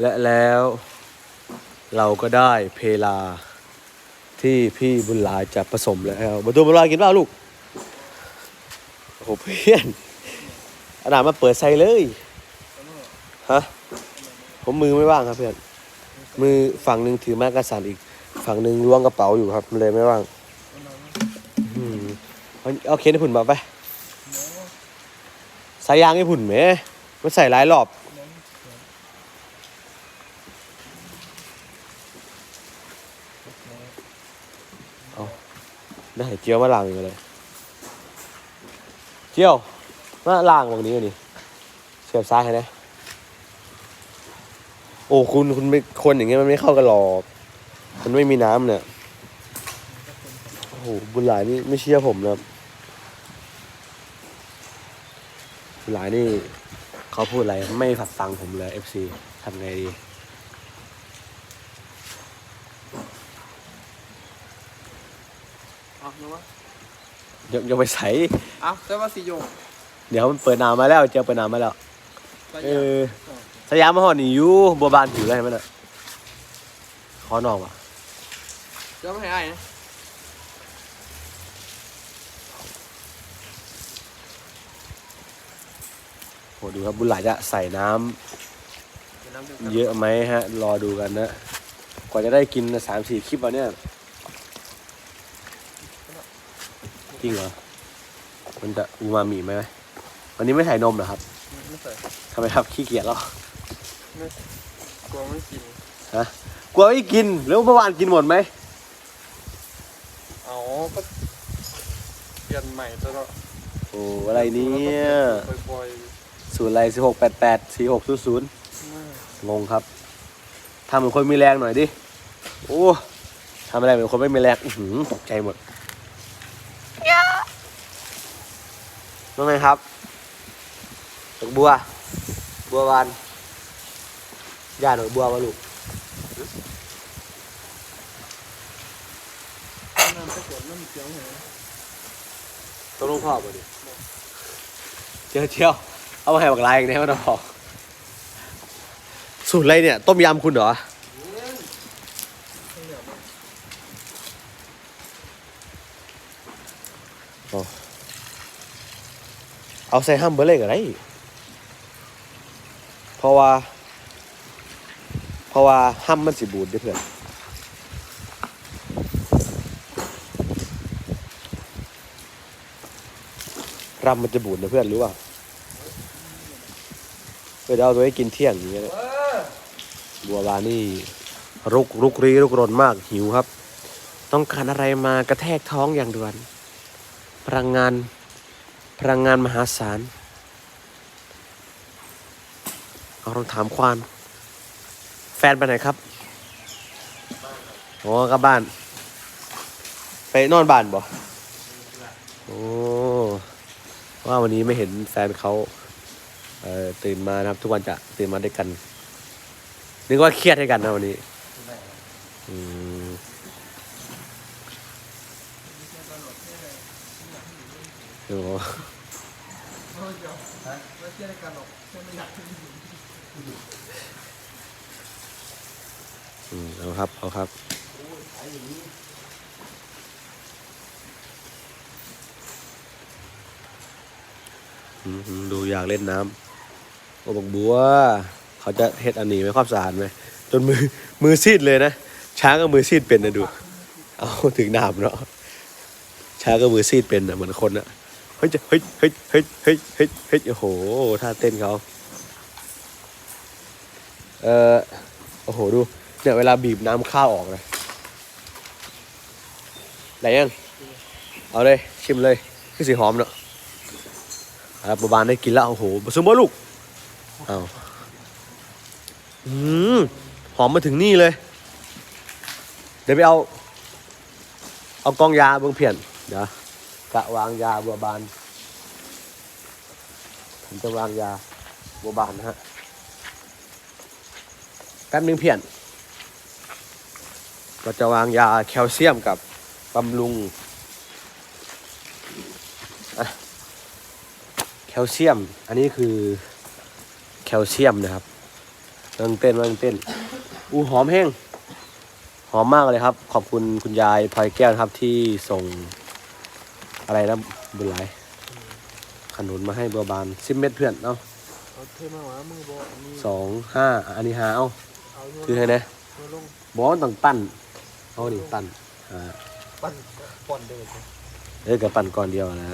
และแล้วเราก็ได้เพลาที่พี่บุญหลายจะผสมแล้วมาดูบุญหลายกินเปล่าลูกโอ้โหเพื่อนอาหนามาเปิดใส่เลยฮะผมมือไม่ว่างครับเพื่อนมือฝั่งหนึ่งถือไม้กระสานอีก ฝั่งหนึ่งล้วงกระเป๋าอยู่ครับเลยไม่ว่างอืมเอาเอาเคนให้ผุ่นมาไปสายยางให้ผุ่นไหมมันใส่หลายรอบ ได้เจียวมาล่างอยู่เลย เจียวมาล่างวันนี้นี่เสียบซ้ายให้นะโอ้คุณคุณไม่คนอย่างเงี้ยมันไม่เข้ากันหรอกมันไม่มีน้ำเนี่ยโอ้โหบุญหลายนี่ไม่เชื่อผมนะบบุญหลายนี่เขาพูดอะไรไม่ฝัดฟังผมเลยเอฟซีทำไงดี เอาเนาะ วะยังยังไปใส่เอาแต่ว่าสิโยกเดี๋ยวมันเปิดน้ำมาแล้วเจียวเปิดน้ำมาแล้วไปเอยังอสยามมาหอนี่อยู่บัวบานอยู่ได้ไหมน่ะขอนอกว่ะเดี๋ยวไม่ให้อ้ายนะโหดูครับบุญหลายจะใส่น้ำเดี๋ยวน้ำเดือดเยอะไหมฮะ รอดูกันนะ กว่าจะได้กินสามสี่คลิปวันเนี้ย จริงเหรอ มันจะอูมามิไหมวันนี้ไม่ใส่นมเหรอครับ ไม่ใส่ทำไมครับขี้เกียจหรอกลัวไม่กินกลัวไม่กิน แล้วเมื่อวานกินหมดไหมเอาก็เปลี่ยนใหม่ตลอดโอ้อะไรเนี่ยบ่อยศูนย์อะไรสิบหกแปดแปดสี่หกศูนย์ศูนย์ๆงงครับทำเหมือนคนมีแรงหน่อยดิ โอ้ทำอะไรเหมือนคนไม่มีแรงอื้อหือตกใจหมด ว่าไงครับดอกบัว บัวบานย่าดอกบัววะลูกน้ำตะกรวดน้ำเสียงเหรอต้องลงพ่อป่ะดิเจียวเจียวเอามาให้บักลายอีกแน่ไม่ต้องบอกสูตรอะไรเนี่ย ต้มยำคุณเหรอโอ้ เอาใส่ห้ามเบอร์เล็กอะไรเพราะว่า เพราะว่าห้ามมันสิบูดเด้เพื่อนรำมันจะบูดนะเพื่อนรู้ป่ะเพื่อเอาตัวให้กินเที่ยงอย่างเงี้ยบัวบานนี่รุกรุกรีรุกรนมากหิวครับ ต้องการอะไรมากระแทกท้องอย่างด่วนพลังงาน พลังงานมหาศาลเอาลองถามควาน แฟนไปไหนครับอ๋อกลับบ้าน ไปนอนบ้านบ่โอ้ว่าวันนี้ไม่เห็นแฟนเขาเอ่อตื่นมานะครับ ทุกวันจะตื่นมาด้วยกันนึกว่าเครียดให้กันนะวันนี้อืม โอ้ไม่เชื่อในการหรอกแค่ไม่อยากให้อยู่อืมเอาครับ เอาครับอืมดูอยากเล่นน้ำโอ้บอกบัว เขาจะเฮ็ดอันนี้ไหมความสะอาดไหม จนมือมือซีดเลยนะ ช้างก็มือซีดเป็นนะดู เอาถึงน้ำเนาะ ช้าก็มือซีดเป็นนะเหมือนคนอะเฮ้ยเฮ้ยเฮ้ยเฮ้ยเฮ้ยเฮ้ยเฮ้ยโอ้โหท่าเต้นเขาเออโอ้โหดูเนี่ยเวลาบีบน้ำข้าวออกนะไหนยังเอาเลยชิมเลยคือสีหอมเนาะครับบาบานได้กินแล้วโอ้โหบซุมบ่ลูกอ้าวอืมหอมมาถึงนี่เลย เดี๋ยวไปเอา เอากองยาเบื้องเพียน เดี๋ยวกะวางยาบัวบานผมจะวางยาบัวบานนะฮะแป๊บนึงเพี้ยนเราจะวางยาแคลเซียมกับบำรุงแคลเซียม อันนี้คือแคลเซียมนะครับนั่งเต้นนั่งเต้น อู้หอมแห้ง หอมมากเลยครับ ขอบคุณคุณยายพลอยแก้วครับที่ส่ง อะไรนะบุญหลายขนุนมาให้บัวบานสิบเม็ดเพื่อนเอ้าเอาเทมาหวามือบอกอันนี้สองห้าอันนี้หาเอ้าเอาโยนคือไงนะโยนลงบอกว่าต้องปั้นเอาดิปั้นอ่าปั้นก่อนเดินเอ้ยกับปั่นก่อนเดียวนะ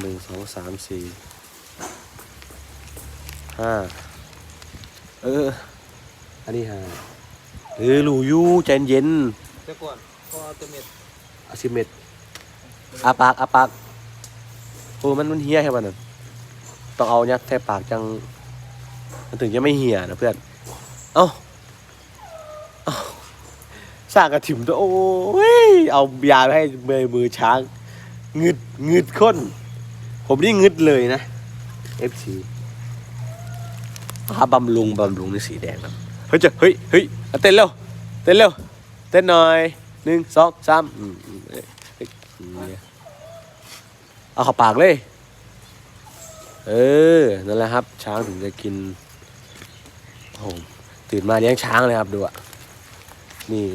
หนึ่งสองสามสี่ห้าเออ อันนี้ห้าเออหลูอยูใจเย็นเดี๋ยวก่อนพอเอาเตเม็ด อาซิเมต อาปากอาปากโอ้มันมันเฮี้ยแค่วันนั้นต้องเอายัดแทบปากจัง มันถึงจะไม่เหี่ยนะเพื่อน เอ้าสร้างกระถิ่มตัวโอ้ย เอายาไปให้เบยมือช้างงึดงึดข้น ผมนี่งึดเลยนะ FC ผ้าบำรุงบำรุงในสีแดงนะเฮ้ยจะเฮ้ยเฮ้ยเต้นเร็วเต้นเร็วเต้นหน่อยหนึ่งสองสามอืมอืม เอาเข้าปากเลย เออ นั่นแหละครับ ช้างถึงจะกินโอ้โหตื่นมาเลี้ยงช้างเลยครับดูอะ นี่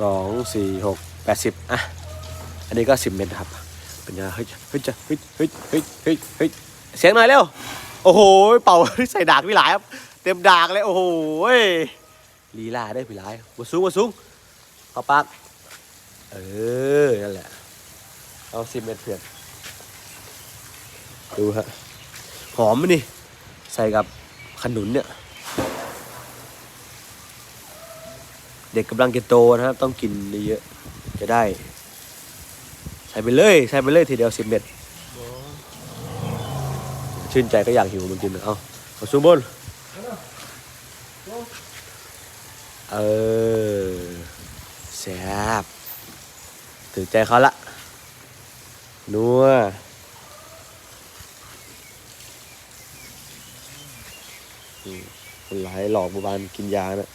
สอง สี่ หก แปดสิบอะ อันนี้ก็สิบเมตรครับ เป็นยังเฮ้ย เฮ้ยจะเฮ้ย เฮ้ย เฮ้ย เฮ้ย เฮ้ย เสียงหน่อยเร็ว โอ้โห เป่าใส่ดากพี่หลายครับ เต็มดากเลย โอ้โห ลีลาได้พี่หลายบสูงบสูงเอาปากเออ นั่นแหละ เอาสิบเมตรเพื่อน ดูฮะ หอมไหมนี่ ใส่กับขนุนเนี่ย เด็กกำลังจะโตนะครับ ต้องกินเยอะๆจะได้ ใส่ไปเลย ใส่ไปเลยทีเดียวสิบเม็ดบอชื่นใจก็อยากหิวมันกิน เอาเอาซูมบน เออแซ่บถึงใจเขาละนัวคนร้ายหลอกบัวบานกินยานะ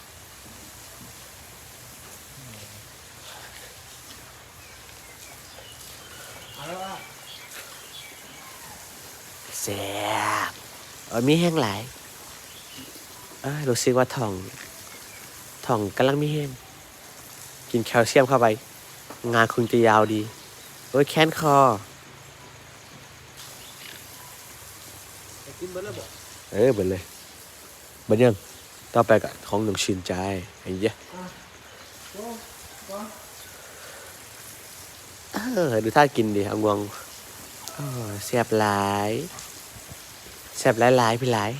แซ่บเออมีแห้งหลายเอ้ยรู้สึกว่าทอง ท้องกำลังมีแห้งกินแคลเซียมเข้าไป งานคงจะยาวดีโอ้ยแค้นคอไปกินเบิร์ดแล้วบอกเออเบิดเลยเบิดยังต่อไปกับของหนุ่มชื่นใจไอ้เหี้ยโอ้ก็เออดูท่ากินดิเอางวงเออแซ่บหลายแซ่บหลายหลายๆพี่หลาย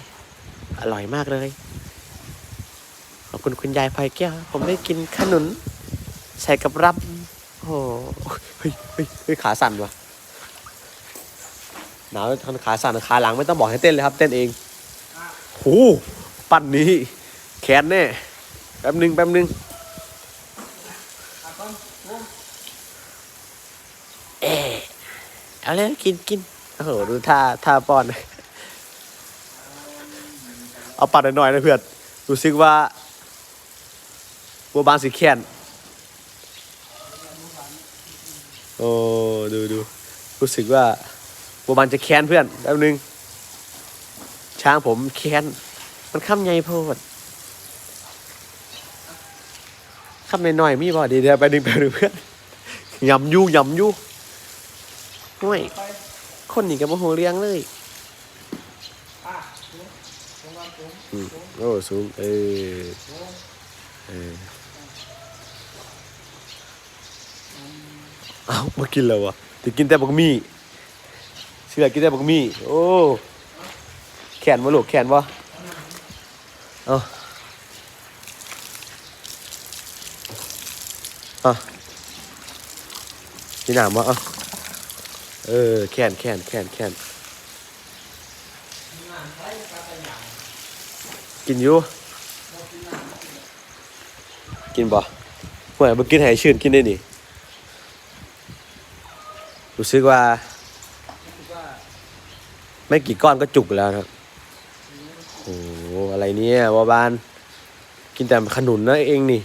อร่อยมากเลยข อบคุณคุณยายพลอยแก้ว ผมได้กินขนุน ใส่กับรับ โอ้โหเฮ้ยเฮ้ยเฮ้ยขาสั่นว่ะหนาวทนขาสั่นขาหลังไม่ต้องบอกให้เต้นเลยครับ เต้นเองโหปั้นนี้แขนแน่แป๊บหนึงแป๊บหนึงอะต้นโอ้เออเอาเลยกินกินโอ้โหดูท่าท่าป้อน เอาปัดหน่อยๆนะเพื่อนรู้สึกว่า บัวบางสีแขนโอ้ดูดูรู้สึกว่าบัวบางจะแค้นเพื่อนแป๊บนึง ช้างผมแค้น มันข้ามใหญ่โพดข้ามหน่อยๆมีบ่เดี๋ยวเดี๋ยวไปดึงไปดึงเพื่อนยำยูยำยูห่วยคนนี้กับโมโหเลี้ยงเลยอะสูงสูงสูงโอ้สูงเออเออ เอามากินแล้ววะจะกินแต่บักมี่เชื่อกินแต่บักมี่โอ้แขนวะลูกแขนวะเอาเอาพี่หนามวะเอาเออแขนแขนแขนแขนกินอยู่ กินบ่เมื่อบ่กินให้ชื่นกินได้นี่ รู้สึกว่า ไม่กี่ก้อนก็จุกแล้วนะครับโอ้โหอะไรเนี่ยวอบาน กินแต่ขนุนนะเองนี่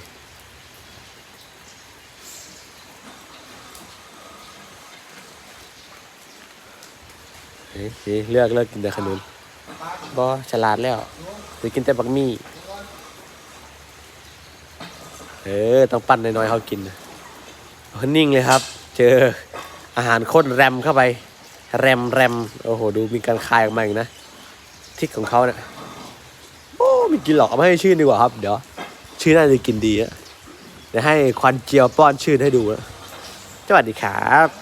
เฮ้ยเลือกเลือกกินแต่ขนุนบอฉลาดแล้วจะกินแต่บักมี่เออต้องปั้นน้อยๆเขากินนะเขานิ่งเลยครับ เจอ อาหารข้นแรมเข้าไป แรมแรมโอ้โห ดูมีการคายออกมาอีกนะ ทิศของเขาเนี่ยโอ้มีกินหรอกเอามาให้ชื่นดีกว่าครับ เดี๋ยว ชื่อน่าจะกินดีอะเดี๋ยวให้ควันเจียวป้อนชื่นให้ดูนะสวัสดีครับ